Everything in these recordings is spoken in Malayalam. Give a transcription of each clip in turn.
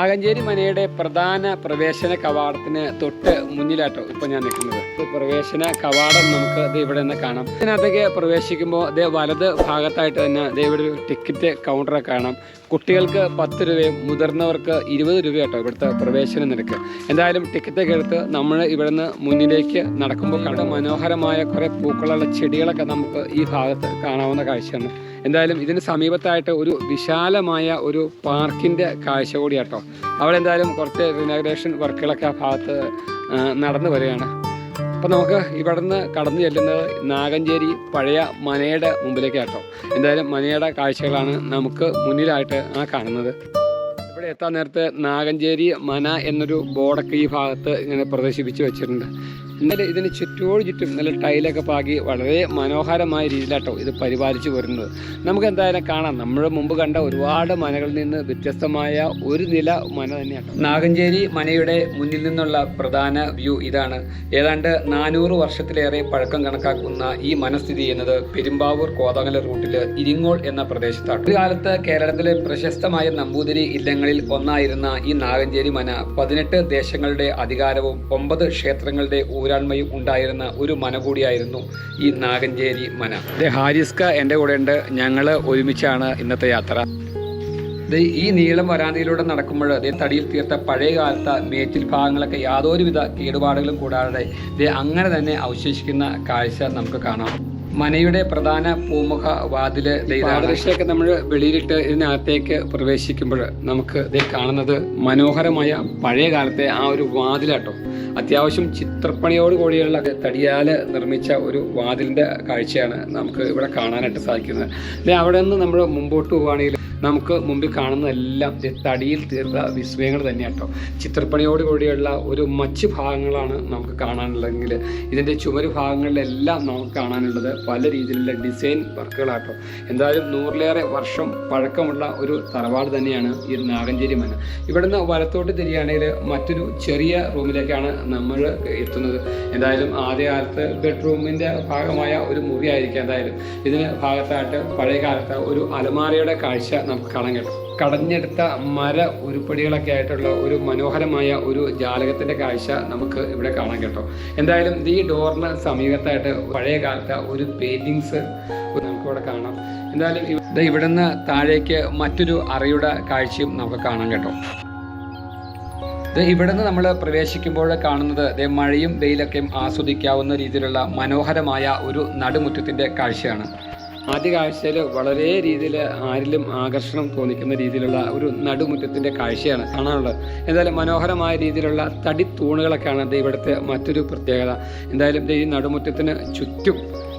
നാഗഞ്ചേരി മനയുടെ പ്രധാന പ്രവേശന കവാടത്തിന് തൊട്ട് മുന്നിലാട്ടോ ഇപ്പൊ ഞാൻ നിൽക്കുന്നത്. പ്രവേശന കവാടം നമുക്ക് ദേ ഇവിടെ നിന്ന് കാണാം. ഇതിനകത്തേക്ക് പ്രവേശിക്കുമ്പോൾ ദേ വലത് ഭാഗത്തായിട്ട് തന്നെ ദേ ഇവിടെ ഒരു ടിക്കറ്റ് കൗണ്ടറൊക്കെ കാണാം. കുട്ടികൾക്ക് പത്ത് രൂപയും മുതിർന്നവർക്ക് ഇരുപത് രൂപയാട്ടോ ഇവിടുത്തെ പ്രവേശന നിരക്ക്. എന്തായാലും ടിക്കറ്റൊക്കെ എടുത്ത് നമ്മൾ ഇവിടുന്ന് മുന്നിലേക്ക് നടക്കുമ്പോൾ കണ്ട മനോഹരമായ കുറേ പൂക്കളുള്ള ചെടികളൊക്കെ നമുക്ക് ഈ ഭാഗത്ത് കാണാവുന്ന കാഴ്ചയാണ്. എന്തായാലും ഇതിന് സമീപത്തായിട്ട് ഒരു വിശാലമായ ഒരു പാർക്കിന്റെ കാഴ്ച കൂടിയാട്ടോ. അവിടെ എന്തായാലും കുറച്ച് റിനോഗ്രേഷൻ വർക്കുകളൊക്കെ ആ ഭാഗത്ത് നടന്നു വരികയാണ്. അപ്പോൾ നമുക്ക് ഇവിടുന്ന് കടന്നു ചെല്ലുന്നത് നാഗഞ്ചേരി പഴയ മനയുടെ മുമ്പിലേക്കാട്ടോ. എന്തായാലും മനയുടെ കാഴ്ചകളാണ് നമുക്ക് മുന്നിലായിട്ട് ആ കാണുന്നത്. ഇവിടെ എത്താൻ നേരത്തെ നാഗഞ്ചേരി മന എന്നൊരു ബോർഡൊക്കെ ഈ ഭാഗത്ത് ഇങ്ങനെ പ്രദർശിപ്പിച്ച് വെച്ചിട്ടുണ്ട്. ഇന്നലെ ഇതിന് ചുറ്റോട് ചുറ്റും നല്ല ടൈലൊക്കെ പാകി വളരെ മനോഹരമായ രീതിയിലാട്ടോ ഇത് പരിപാലിച്ചു വരുന്നത്. നമുക്ക് എന്തായാലും കാണാം. നമ്മൾ മുമ്പ് കണ്ട ഒരുപാട് മനകളിൽ നിന്ന് വ്യത്യസ്തമായ ഒരു നില മന തന്നെയാണ് നാഗഞ്ചേരി മനയുടെ മുന്നിൽ നിന്നുള്ള പ്രധാന വ്യൂ ഇതാണ്. ഏതാണ്ട് നാനൂറ് വർഷത്തിലേറെ പഴക്കം കണക്കാക്കുന്ന ഈ മനസ്ഥിതി ചെയ്യുന്നത് പെരുമ്പാവൂർ കോതങ്ങല റൂട്ടിൽ ഇരിങ്ങോൾ എന്ന പ്രദേശത്താണ്. ഒരു കാലത്ത് കേരളത്തിലെ പ്രശസ്തമായ നമ്പൂതിരി ഇല്ലങ്ങളിൽ ഒന്നായിരുന്ന ഈ നാഗഞ്ചേരി മന പതിനെട്ട് ദേശങ്ങളുടെ അധികാരവും ഒമ്പത് ക്ഷേത്രങ്ങളുടെ ഊരാൺമയും ഉണ്ടായിരുന്ന ഒരു മന കൂടിയായിരുന്നു ഈ നാഗഞ്ചേരി മന. ഹാരിസ്ക എന്റെ കൂടെ ഉണ്ട് ഞങ്ങൾ ഒരുമിച്ചാണ് ഇന്നത്തെ യാത്ര. ഈ നീളം വരാന്തയിലൂടെ നടക്കുമ്പോൾ ദേ തടിയിൽ തീർത്ത പഴയ കാലത്തെ മേച്ചിൽ ഭാഗങ്ങളൊക്കെ യാതൊരുവിധ കേടുപാടുകളും കൂടാതെ ദേ അങ്ങനെ തന്നെ അവശേഷിക്കുന്ന കാഴ്ച നമുക്ക് കാണാം. മനയുടെ പ്രധാന പൂമുഖ വാതിൽ പാദരക്ഷയൊക്കെ നമ്മൾ വെളിയിലിട്ട് ഇതിനകത്തേക്ക് പ്രവേശിക്കുമ്പോൾ നമുക്ക് ദേ കാണുന്നത് മനോഹരമായ പഴയ കാലത്തെ ആ ഒരു വാതിലാട്ടോ. അത്യാവശ്യം ചിത്രപ്പണിയോട് കൂടിയുള്ള തടിയാൽ നിർമ്മിച്ച ഒരു വാതിലിന്റെ കാഴ്ചയാണ് നമുക്ക് ഇവിടെ കാണാനായിട്ട് സാധിക്കുന്നത്. അവിടെ നിന്ന് നമ്മൾ മുമ്പോട്ട് പോവുകയാണെങ്കിൽ നമുക്ക് മുമ്പിൽ കാണുന്നതെല്ലാം തടിയിൽ തീർത്ത വിസ്മയങ്ങൾ തന്നെയാണ് കേട്ടോ ചിത്രപ്പണിയോട് കൂടിയുള്ള ഒരു മച്ച് ഭാഗങ്ങളാണ് നമുക്ക് കാണാനുള്ളതെങ്കിൽ ഇതിന്റെ ചുമര് ഭാഗങ്ങളിലെല്ലാം നമുക്ക് കാണാനുള്ളത് പല രീതിയിലുള്ള ഡിസൈൻ വർക്കുകളാട്ടോ. എന്തായാലും നൂറിലേറെ വർഷം പഴക്കമുള്ള ഒരു തറവാട് തന്നെയാണ് ഈ നാഗഞ്ചേരി മന. ഇവിടുന്ന് വലത്തോട്ട് തിരിയുകയാണെങ്കിൽ മറ്റൊരു ചെറിയ റൂമിലേക്കാണ് നമ്മൾ എത്തുന്നത്. എന്തായാലും ആദ്യകാലത്ത് ബെഡ്റൂമിന്റെ ഭാഗമായ ഒരു മുറിയായിരിക്കും എന്തായാലും. ഇതിന് ഭാഗത്തായിട്ട് പഴയ കാലത്ത് ഒരു അലമാരയുടെ കാഴ്ച നമുക്ക് കാണാൻ കേട്ടോ കടഞ്ഞെടുത്ത മര ഉരുപ്പടികളൊക്കെ ആയിട്ടുള്ള ഒരു മനോഹരമായ ഒരു ജാലകത്തിന്റെ കാഴ്ച നമുക്ക് ഇവിടെ കാണാൻ കേട്ടോ. എന്തായാലും ഈ ഡോറിന് സമീപത്തായിട്ട് പഴയ കാലത്തെ ഒരു പെയിന്റിങ്സ് നമുക്കിവിടെ കാണാം. എന്തായാലും ഇത് ഇവിടെ ഇവിടുന്ന് താഴേക്ക് മറ്റൊരു അറയുടെ കാഴ്ചയും നമുക്ക് കാണാൻ കേട്ടോ. ഇവിടെ ഇവിടുന്ന് നമ്മൾ പ്രവേശിക്കുമ്പോൾ കാണുന്നത് ദേ മഴയും വെയിലൊക്കെയും ആസ്വദിക്കാവുന്ന രീതിയിലുള്ള മനോഹരമായ ഒരു നടുമുറ്റത്തിന്റെ കാഴ്ചയാണ്. ആദ്യ കാഴ്ചയിൽ വളരെ രീതിയിൽ ആരിലും ആകർഷണം തോന്നിക്കുന്ന രീതിയിലുള്ള ഒരു നടുമുറ്റത്തിന്റെ കാഴ്ചയാണ് കാണാനുള്ളത്. എന്തായാലും മനോഹരമായ രീതിയിലുള്ള തടി തൂണുകളൊക്കെയാണ് ദേ ഇവിടുത്തെ മറ്റൊരു പ്രത്യേകത. എന്തായാലും ഈ നടുമുറ്റത്തിന് ചുറ്റും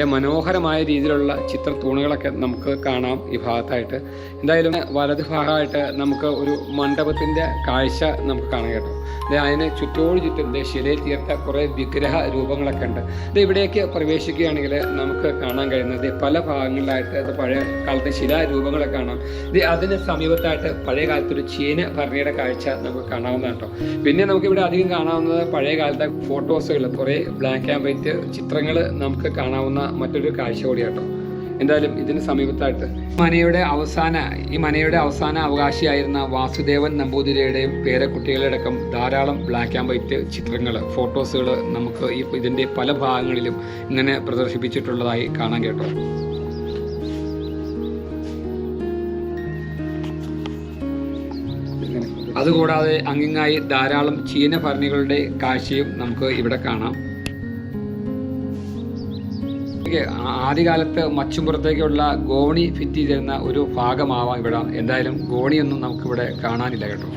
മനോഹരമായ രീതിയിലുള്ള ചിത്ര തൂണുകളൊക്കെ നമുക്ക് കാണാം ഈ ഭാഗത്തായിട്ട്. എന്തായാലും വലത് ഭാഗമായിട്ട് നമുക്ക് ഒരു മണ്ഡപത്തിന്റെ കാഴ്ച നമുക്ക് കാണാം കേട്ടോ. അതിന് ചുറ്റോട് ചുറ്റും ശിലയിൽ തീർത്ത കുറേ വിഗ്രഹ രൂപങ്ങളൊക്കെ ഉണ്ട്. ഇത് ഇവിടേക്ക് പ്രവേശിക്കുകയാണെങ്കിൽ നമുക്ക് കാണാൻ കഴിയുന്നത് പല ഭാഗങ്ങളിലായിട്ട് പഴയ കാലത്തെ ശിലാരൂപങ്ങളൊക്കെ കാണാം. ഇത് അതിന് സമീപത്തായിട്ട് പഴയ കാലത്തൊരു ചീന ഭരണിയുടെ കാഴ്ച നമുക്ക് കാണാവുന്നതാണ് കേട്ടോ. പിന്നെ നമുക്ക് ഇവിടെ അധികം കാണാവുന്നത് പഴയ കാലത്തെ ഫോട്ടോസുകൾ കുറേ ബ്ലാക്ക് ആൻഡ് വൈറ്റ് ചിത്രങ്ങൾ നമുക്ക് കാണാവുന്ന മറ്റൊരു കാഴ്ച കൂടിയാട്ടോ. എന്തായാലും ഇതിന് സമീപത്തായിട്ട് മനയുടെ അവസാന ഈ മനയുടെ അവസാന അവകാശിയായിരുന്ന വാസുദേവൻ നമ്പൂതിരിയുടെയും പേരക്കുട്ടികളുടെ അടക്കം ധാരാളം ബ്ലാക്ക് ആൻഡ് വൈറ്റ് ചിത്രങ്ങൾ ഫോട്ടോസുകൾ നമുക്ക് ഈ ഇതിന്റെ പല ഭാഗങ്ങളിലും ഇങ്ങനെ പ്രദർശിപ്പിച്ചിട്ടുള്ളതായി കാണാൻ കേട്ടോ. അതുകൂടാതെ അങ്ങിങ്ങായി ധാരാളം ചീന ഭരണികളുടെ കാഴ്ചയും നമുക്ക് ഇവിടെ കാണാം. ഇതൊക്കെ ആദ്യകാലത്ത് മച്ചുംപുറത്തേക്കുള്ള ഗോണി ഫിറ്റ് ചെയ്തിരുന്ന ഒരു ഭാഗമാവാം ഇവിടെ. എന്തായാലും ഗോണിയൊന്നും നമുക്കിവിടെ കാണാനില്ല കേട്ടോ.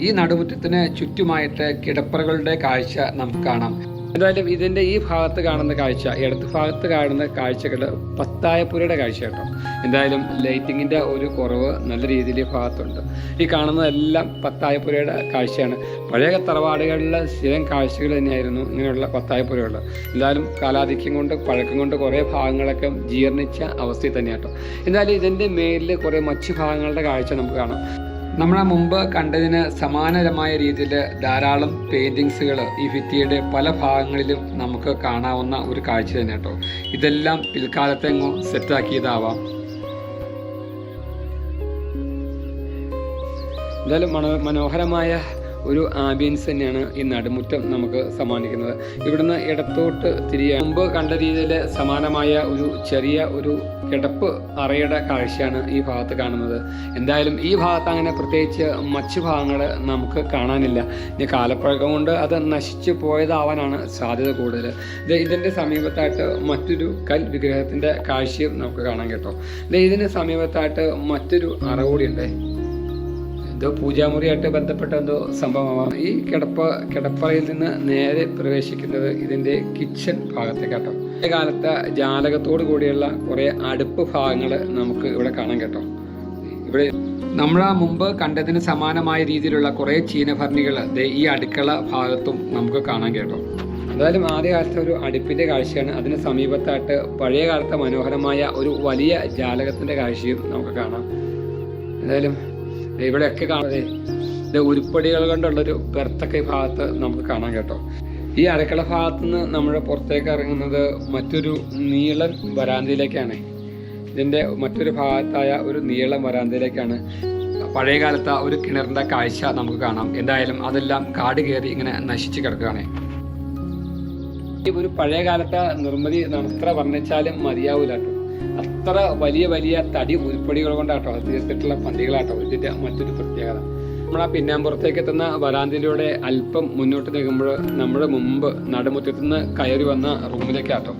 ഈ നടുമുറ്റത്തിന് ചുറ്റുമായിട്ട് കിടപ്പറകളുടെ കാഴ്ച നമുക്ക് കാണാം. എന്തായാലും ഇതിന്റെ ഈ ഭാഗത്ത് കാണുന്ന കാഴ്ച ഇടത്ത് ഭാഗത്ത് കാണുന്ന കാഴ്ചകൾ പത്തായപ്പുരയുടെ കാഴ്ച കേട്ടോ. എന്തായാലും ലൈറ്റിങ്ങിന്റെ ഒരു കുറവ് നല്ല രീതിയിൽ ഈ ഭാഗത്തുണ്ട്. ഈ കാണുന്നതെല്ലാം പത്തായപ്പുരയുടെ കാഴ്ചയാണ്. പഴയ തറവാടുകളിലെ സ്ഥിരം കാഴ്ചകൾ തന്നെയായിരുന്നു ഇങ്ങനെയുള്ള പത്തായപ്പുരകൾ എന്തായാലും കാലാധിക്യം കൊണ്ട് പഴക്കം കൊണ്ട് കുറേ ഭാഗങ്ങളൊക്കെ ജീർണിച്ച അവസ്ഥയിൽ തന്നെയാട്ടോ. എന്തായാലും ഇതിന്റെ മേലിൽ കുറേ മറ്റു ഭാഗങ്ങളുടെ കാഴ്ച നമുക്ക് കാണാം. നമ്മൾ മുമ്പ് കണ്ടതിന് സമാനരമായ രീതിയിൽ ധാരാളം പെയിന്റിങ്സുകൾ ഈ ഭിത്തിയുടെ പല ഭാഗങ്ങളിലും നമുക്ക് കാണാവുന്ന ഒരു കാഴ്ച തന്നെ കേട്ടോ ഇതെല്ലാം പിൽക്കാലത്തെങ്ങോ സെറ്റാക്കിയതാവാം എന്തായാലും മണോ മനോഹരമായ ഒരു ആംബിയൻസ് തന്നെയാണ് ഈ നടുമുറ്റം നമുക്ക് സമ്മാനിക്കുന്നത്. ഇവിടുന്ന് ഇടത്തോട്ട് തിരിയാൻ മുമ്പ് കണ്ട രീതിയിൽ സമാനമായ ഒരു ചെറിയ ഒരു കിടപ്പ് അറയുടെ കാഴ്ചയാണ് ഈ ഭാഗത്ത് കാണുന്നത്. എന്തായാലും ഈ ഭാഗത്ത് അങ്ങനെ പ്രത്യേകിച്ച് മറ്റു ഭാഗങ്ങൾ നമുക്ക് കാണാനില്ല. ഇനി കാലപ്പഴക്കം കൊണ്ട് അത് നശിച്ചു പോയതാവാനാണ് സാധ്യത കൂടുതൽ. ഇത് ഇതിന്റെ സമീപത്തായിട്ട് മറ്റൊരു കൽ വിഗ്രഹത്തിന്റെ കാഴ്ചയും നമുക്ക് കാണാൻ കേട്ടോ. ഇത് ഇതിന് സമീപത്തായിട്ട് മറ്റൊരു അറ കൂടിയുണ്ട്. എന്തോ പൂജാമുറിയായിട്ട് ബന്ധപ്പെട്ട എന്തോ സംഭവമാണ്. ഈ കിടപ്പ കിടപ്പറയിൽ നിന്ന് നേരെ പ്രവേശിക്കുന്നത് ഇതിന്റെ കിച്ചൺ ഭാഗത്തേക്കാട്ടോ. കാലത്തെ ജാലകത്തോട് കൂടിയുള്ള കുറേ അടുപ്പ് ഭാഗങ്ങൾ നമുക്ക് ഇവിടെ കാണാൻ കേട്ടോ. ഇവിടെ നമ്മൾ ആ മുമ്പ് കണ്ടതിന് സമാനമായ രീതിയിലുള്ള കുറേ ചീനഭരണികൾ ഈ അടുക്കള ഭാഗത്തും നമുക്ക് കാണാൻ കേട്ടോ. എന്തായാലും ആദ്യകാലത്തെ ഒരു അടുപ്പിന്റെ കാഴ്ചയാണ്. അതിന് സമീപത്തായിട്ട് പഴയ കാലത്തെ മനോഹരമായ ഒരു വലിയ ജാലകത്തിന്റെ കാഴ്ചയും നമുക്ക് കാണാം. എന്തായാലും ഇവിടെയൊക്കെ കാണാതെ ഉരുപ്പടികൾ കൊണ്ടുള്ളൊരു പെർത്തൊക്കെ ഭാഗത്ത് നമുക്ക് കാണാം കേട്ടോ. ഈ അടുക്കള ഭാഗത്ത് നിന്ന് നമ്മൾ പുറത്തേക്ക് ഇറങ്ങുന്നത് മറ്റൊരു നീളൻ വരാന്തയിലേക്കാണ്. ഇതിന്റെ മറ്റൊരു ഭാഗത്തായ ഒരു നീളം വരാന്തയിലേക്കാണ്. പഴയ കാലത്തെ ഒരു കിണറിന്റെ കാഴ്ച നമുക്ക് കാണാം. എന്തായാലും അതെല്ലാം കാട് കയറി ഇങ്ങനെ നശിച്ച് കിടക്കുകയാണ്. ഈ ഒരു പഴയ കാലത്തെ നിർമ്മിതി എത്ര വർണിച്ചാലും മതിയാവില്ല അത്ര വലിയ വലിയ തടി ഉരുപ്പടികൾ കൊണ്ടാട്ടോ തീർത്തിട്ടുള്ള പന്തികളാട്ടോ. ഇതിന്റെ മറ്റൊരു പ്രത്യേകത. നമ്മൾ ആ പിന്നാമ്പുറത്തേക്ക് എത്തുന്ന വരാന്തിലൂടെ അല്പം മുന്നോട്ട് നീങ്ങുമ്പോൾ നമ്മുടെ മുമ്പ് നടുമുറ്റത്തു നിന്ന് കയറി വന്ന റൂമിലേക്കാട്ടോ.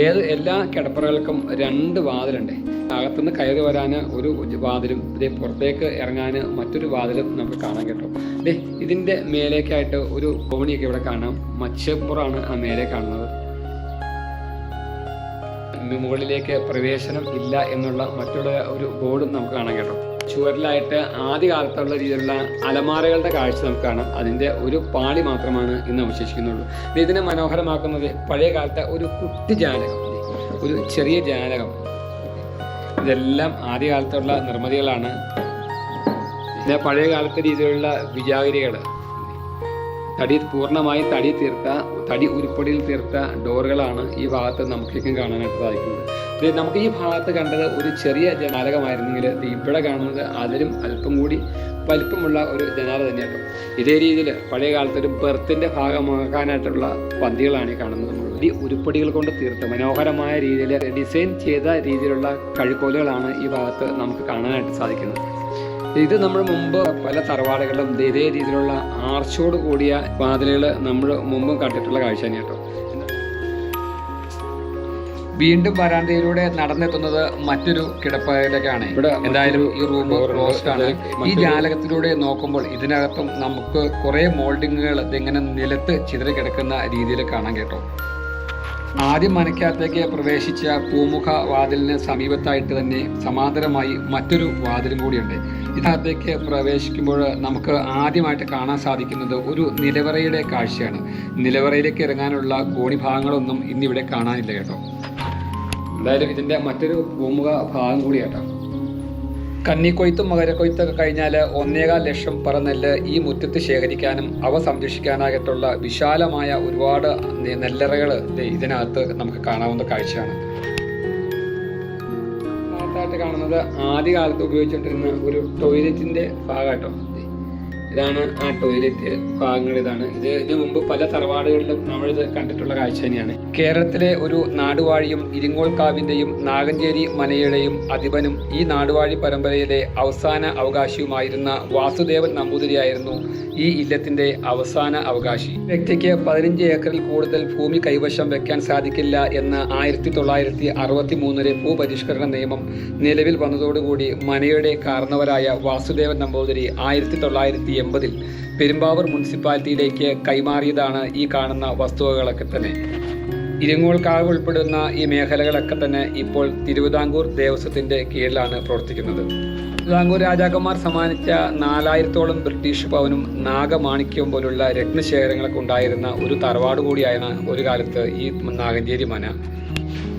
ഏത് എല്ലാ കിടപ്പറകൾക്കും രണ്ട് വാതിലുണ്ട്. അകത്തുനിന്ന് കയറി വരാൻ ഒരു വാതിലും ഇതേ പുറത്തേക്ക് ഇറങ്ങാൻ മറ്റൊരു വാതിലും നമുക്ക് കാണാൻ കേട്ടോ. ദേ ഇതിന്റെ മേലേക്കായിട്ട് ഒരു കോണിയൊക്കെ ഇവിടെ കാണാം. മച്ചപ്പുറാണ് ആ മേലെ കാണുന്നത്. മുകളിലേക്ക് പ്രവേശനം ഇല്ല എന്നുള്ള മറ്റുള്ള ഒരു ബോർഡും നമുക്ക് കാണാൻ കേട്ടോ. ചുവരിലായിട്ട് ആദ്യ കാലത്തുള്ള രീതിയിലുള്ള അലമാരകളുടെ കാഴ്ച നമുക്ക് കാണാം അതിന്റെ ഒരു പാളി മാത്രമാണ് ഇന്ന് അവശേഷിക്കുന്നുള്ളൂ. ഇത് ഇതിനെ മനോഹരമാക്കുന്നത് പഴയ കാലത്തെ ഒരു കുട്ടി ജാലകം. ഒരു ചെറിയ ജാലകം. ഇതെല്ലാം ആദ്യകാലത്തുള്ള നിർമ്മിതികളാണ്. പിന്നെ പഴയ കാലത്തെ രീതിയിലുള്ള വിജാഗിരികൾ. തടി പൂർണമായി തടി തീർത്ത തടി ഉരുപ്പടിയിൽ തീർത്ത ഡോറുകളാണ് ഈ ഭാഗത്ത് നമുക്കേക്കും കാണാനായിട്ട് സാധിക്കുന്നത്. നമുക്ക് ഈ ഭാഗത്ത് കണ്ടത് ഒരു ചെറിയ ജനാലകമായിരുന്നെങ്കിൽ ഇവിടെ കാണുന്നത് അതിലും അല്പം കൂടി വലിപ്പമുള്ള ഒരു ജനാല തന്നെയാണ് ഇതേ രീതിയിൽ പഴയ കാലത്ത് ഒരു ബെർത്തിന്റെ ഭാഗമാക്കാനായിട്ടുള്ള പന്തികളാണ് ഈ കാണുന്നത് ഈ ഉരുപ്പടികൾ കൊണ്ട് തീർത്ത് മനോഹരമായ രീതിയിൽ ഡിസൈൻ ചെയ്ത രീതിയിലുള്ള കഴിക്കോലുകളാണ് ഈ ഭാഗത്ത് നമുക്ക് കാണാനായിട്ട് സാധിക്കുന്നത്. ഇത് നമ്മൾ മുമ്പ് പല തറവാടുകളിലും ഇതേ രീതിയിലുള്ള ആർച്ചോട് കൂടിയ വാതിലുകൾ നമ്മൾ മുമ്പും കണ്ടിട്ടുള്ള കാഴ്ച തന്നെ കേട്ടോ വീണ്ടും വരാന്തയിലൂടെ നടന്നെത്തുന്നത് മറ്റൊരു കിടപ്പയിലേക്കാണ് ഇവിടെ എന്തായാലും ഈ റൂം ക്ലോസ്ഡ് ആണ്. ഈ ജാലകത്തിലൂടെ നോക്കുമ്പോൾ ഇതിനകത്തും നമുക്ക് കുറെ മോൾഡിങ്ങുകൾ ഇതിങ്ങനെ നിലത്ത് ചിതറി കിടക്കുന്ന രീതിയിൽ കാണാൻ കേട്ടോ. ആദ്യം മനക്കകത്തേക്ക് പ്രവേശിച്ച പൂമുഖ വാതിലിന് സമീപത്തായിട്ട് തന്നെ സമാന്തരമായി മറ്റൊരു വാതിലും കൂടിയുണ്ട്. ഇതിനകത്തേക്ക് പ്രവേശിക്കുമ്പോൾ നമുക്ക് ആദ്യമായിട്ട് കാണാൻ സാധിക്കുന്നത് ഒരു നിലവറയുടെ കാഴ്ചയാണ്. നിലവറയിലേക്ക് ഇറങ്ങാനുള്ള കോണിഭാഗങ്ങളൊന്നും ഇന്നിവിടെ കാണാനില്ല കേട്ടോ. എന്തായാലും ഇതിന്റെ മറ്റൊരു ഭൂമുഖ ഭാഗം കൂടിയാട്ടോ. കന്നിക്കൊയ്ത്തും മകരക്കൊയ്ത്തൊക്കെ കഴിഞ്ഞാൽ ഒന്നേകാൽ ലക്ഷം പറ നെല്ല് ഈ മുറ്റത്ത് ശേഖരിക്കാനും അവ സംരക്ഷിക്കാനായിട്ടുള്ള വിശാലമായ ഒരുപാട് നെല്ലറകൾ ഇതിനകത്ത് നമുക്ക് കാണാവുന്ന കാഴ്ചയാണ്. കാണുന്നത് ആദ്യകാലത്ത് ഉപയോഗിച്ചിട്ടിരുന്ന ഒരു ടോയ്ലറ്റിന്റെ ഭാഗമാട്ടോ ഇതാണ് ആ ടോയ്ലറ്റ് ഭാഗങ്ങൾ ഇതാണ്. ഇത് ഇതിനു മുമ്പ് പല തറവാടുകളിലും നമ്മൾ ഇത് കണ്ടിട്ടുള്ള കാഴ്ച തന്നെയാണ്. കേരളത്തിലെ ഒരു നാടുവാഴിയും ഇരിങ്ങോൾക്കാവിന്റെയും നാഗഞ്ചേരി മനയുടെയും അധിപനും ഈ നാടുവാഴി പരമ്പരയിലെ അവസാന അവകാശിയുമായിരുന്ന വാസുദേവൻ നമ്പൂതിരിയായിരുന്നു ഈ ഇല്ലത്തിന്റെ അവസാന അവകാശി. വ്യക്തിക്ക് പതിനഞ്ച് ഏക്കറിൽ കൂടുതൽ ഭൂമി കൈവശം വെക്കാൻ സാധിക്കില്ല എന്ന ആയിരത്തി തൊള്ളായിരത്തി അറുപത്തി മൂന്നിലെ ഭൂപരിഷ്കരണ നിയമം നിലവിൽ വന്നതോടുകൂടി മനയുടെ കാരണവരായ വാസുദേവൻ നമ്പൂതിരി ആയിരത്തി തൊള്ളായിരത്തി എൺപതിൽ പെരുമ്പാവൂർ മുനിസിപ്പാലിറ്റിയിലേക്ക് കൈമാറിയതാണ് ഈ കാണുന്ന വസ്തുവകളൊക്കെ തന്നെ. ഇരുങ്ങോൾക്കാവ് ഉൾപ്പെടുന്ന ഈ മേഖലകളൊക്കെ തന്നെ ഇപ്പോൾ തിരുവിതാംകൂർ ദേവസ്വത്തിന്റെ കീഴിലാണ് പ്രവർത്തിക്കുന്നത്. തിരുവിതാംകൂർ രാജാക്കന്മാർ സമ്മാനിച്ച നാലായിരത്തോളം ബ്രിട്ടീഷ് പവനും നാഗമാണിക്യം പോലുള്ള രത്നശേഖരങ്ങളൊക്കെ ഉണ്ടായിരുന്ന ഒരു തറവാട് കൂടിയാണ് ഒരു കാലത്ത് ഈ നാഗഞ്ചേരി മന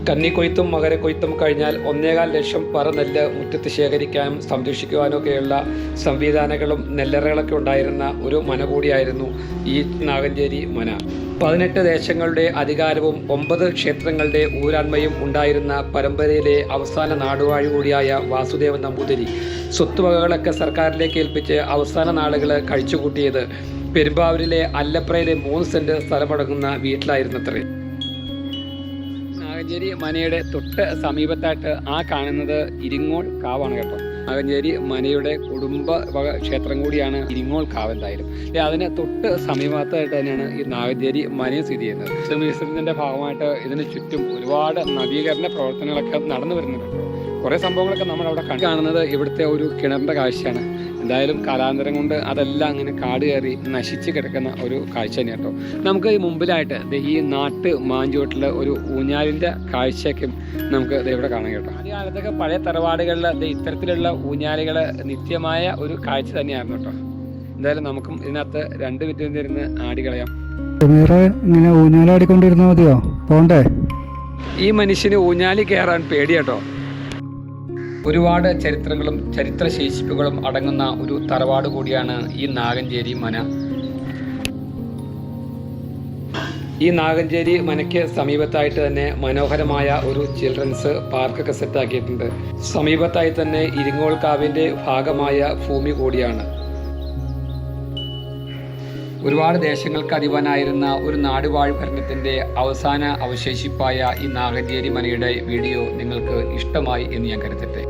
കന്നിക്കൊയ്ത്തും മകരക്കൊയ്ത്തും കഴിഞ്ഞാൽ ഒന്നേകാൽ ലക്ഷം പറ നെല്ല് മുറ്റത്ത് ശേഖരിക്കാനും സംരക്ഷിക്കുവാനൊക്കെയുള്ള സംവിധാനങ്ങളും നെല്ലറകളൊക്കെ ഉണ്ടായിരുന്ന ഒരു മന കൂടിയായിരുന്നു ഈ നാഗഞ്ചേരി മന. പതിനെട്ട് ദേശങ്ങളുടെ അധികാരവും ഒമ്പത് ക്ഷേത്രങ്ങളുടെ ഊരാൺമയും ഉണ്ടായിരുന്ന പരമ്പരയിലെ അവസാന നാടുവാഴി കൂടിയായ വാസുദേവൻ നമ്പൂതിരി. സ്വത്തുവകകളൊക്കെ സർക്കാരിലേക്ക് ഏൽപ്പിച്ച് അവസാന നാളുകൾ കഴിച്ചുകൂട്ടിയത് പെരുമ്പാവൂരിലെ അല്ലപ്രയിലെ മൂന്ന് സെന്റ് സ്ഥലമടങ്ങുന്ന വീട്ടിലായിരുന്നത്രേ. നാഗഞ്ചേരി മനയുടെ തൊട്ട് സമീപത്തായിട്ട് ആ കാണുന്നത് ഇരിങ്ങോൾ കാവാണ് കേട്ടോ. നാഗഞ്ചേരി മനയുടെ കുടുംബ വക ക്ഷേത്രം കൂടിയാണ് ഇരിങ്ങോൾ കാവ് എന്തായാലും. അതിന് തൊട്ട് സമീപത്തായിട്ട് തന്നെയാണ് ഈ നാഗഞ്ചേരി മനയും സ്ഥിതി ചെയ്യുന്നത്. വികസനത്തിന്റെ ഭാഗമായിട്ട് ഇതിന് ചുറ്റും ഒരുപാട് നവീകരണ പ്രവർത്തനങ്ങളൊക്കെ നടന്നു വരുന്നുണ്ട്. കുറേ സംഭവങ്ങളൊക്കെ നമ്മൾ അവിടെ കാണുന്നത് ഇവിടുത്തെ ഒരു കിണറിന്റെ കാഴ്ചയാണ്. എന്തായാലും കാലാന്തരം കൊണ്ട് അതെല്ലാം അങ്ങനെ കാട് കയറി നശിച്ച് കിടക്കുന്ന ഒരു കാഴ്ച തന്നെ കേട്ടോ നമുക്ക് ഈ മുമ്പിലായിട്ട് ഈ നാട്ട് മാഞ്ചോട്ടിലെ ഒരു ഊഞ്ഞാലിന്റെ കാഴ്ചയൊക്കെ നമുക്ക് ഇവിടെ കാണാം കേട്ടോ. ആദ്യ കാലത്തൊക്കെ പഴയ തറവാടുകളിൽ ഇത്തരത്തിലുള്ള ഊഞ്ഞാലുകൾ നിത്യമായ ഒരു കാഴ്ച തന്നെയായിരുന്നു കേട്ടോ എന്തായാലും നമുക്കും ഇതിനകത്ത് രണ്ട് മിനിറ്റ് തരുന്ന ആടി കളയാം. സമീറെ ഇങ്ങനെ ഊഞ്ഞാലാടിക്കൊണ്ടിരുന്നാൽ മതിയോ? പോണ്ടേ? ഈ മനുഷ്യന് ഊഞ്ഞാലി കയറാൻ പേടിയാട്ടോ ഒരുപാട് ചരിത്രങ്ങളും ചരിത്ര ശേഷിപ്പുകളും അടങ്ങുന്ന ഒരു തറവാട് കൂടിയാണ് ഈ നാഗഞ്ചേരി മന. ഈ നാഗഞ്ചേരി മനയ്ക്ക് സമീപത്തായിട്ട് തന്നെ മനോഹരമായ ഒരു ചിൽഡ്രൻസ് പാർക്കൊക്കെ സെറ്റാക്കിയിട്ടുണ്ട് സമീപത്തായി തന്നെ ഇരിങ്ങോൾ കാവിന്റെ ഭാഗമായ ഭൂമി കൂടിയാണ്. ഒരുപാട് ദേശങ്ങൾക്ക് അധിപനായിരുന്ന ഒരു നാടുവാഴ് ഭരണത്തിന്റെ അവസാന അവശേഷിപ്പായ ഈ നാഗഞ്ചേരി മനയുടെ വീഡിയോ നിങ്ങൾക്ക് ഇഷ്ടമായി എന്ന് ഞാൻ കരുതട്ടെ.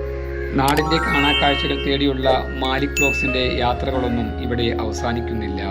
നാടിന്റെ കാണാക്കാഴ്ചകൾ തേടിയുള്ള മാലിക് ബ്ലോഗ്സിന്റെ യാത്രകളൊന്നും ഇവിടെ അവസാനിക്കുന്നില്ല.